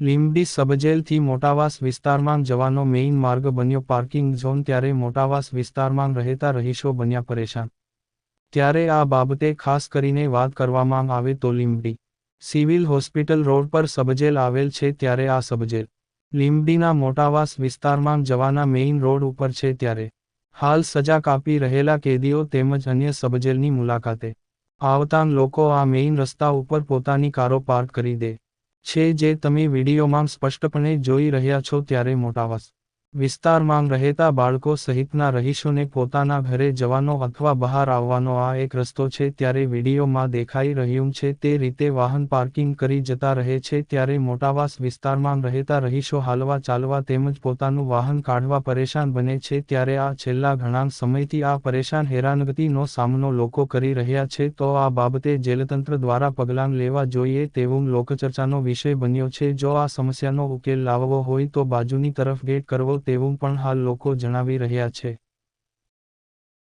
લીંબડી સબજેલથી મોટાવાસ વિસ્તારમાં જવાનો મેઇન માર્ગ બન્યો. પાર્કિંગ ઝોન ત્યારે મોટાવાસ વિસ્તારમાં રહેતા રહીશો બન્યા પરેશાન. ત્યારે આ બાબતે ખાસ કરીને વાત કરવામાં આવે તો લીંબડી સિવિલ હોસ્પિટલ રોડ પર સબજેલ આવેલ છે ત્યારે આ સબજેલ લીંબડીના મોટાવાસ વિસ્તારમાં જવાના મેઇન રોડ ઉપર છે ત્યારે હાલ સજા કાપી રહેલા કેદીઓ તેમજ અન્ય સબજેલની મુલાકાતે આવતાં લોકો આ મેઇન રસ્તા ઉપર પોતાની કારો પાર્ક કરી દે. છે જે તમે વિડીયોમાં સ્પષ્ટપણે જોઈ રહ્યા છો ત્યારે મોટાવાસ વિસ્તારમાં રહેતા બાળકો સહિતના રહીશોને પોતાના ઘરે જવાનો અથવા બહાર આવવાનો આ એક રસ્તો છે ત્યારે વિડીયોમાં દેખાઈ રહ્યું છે તે રીતે વાહન પાર્કિંગ કરી જતા રહે છે ત્યારે મોટાવાસ વિસ્તારમાં રહેતા રહીશો હાલવા ચાલવા તેમજ પોતાનું વાહન કાઢવા પરેશાન બને છે ત્યારે આ છેલ્લા ઘણા સમયથી આ પરેશાન હેરાનગતિનો સામનો લોકો કરી રહ્યા છે તો આ બાબતે જેલતંત્ર દ્વારા પગલાં લેવા જોઈએ તેવું લોકચર્ચાનો વિષય બન્યો છે જો આ સમસ્યાનો ઉકેલ લાવવો હોય તો બાજુની તરફ ગેટ કરવો તેવું પણ હાલ લોકો જણાવી રહ્યા છે.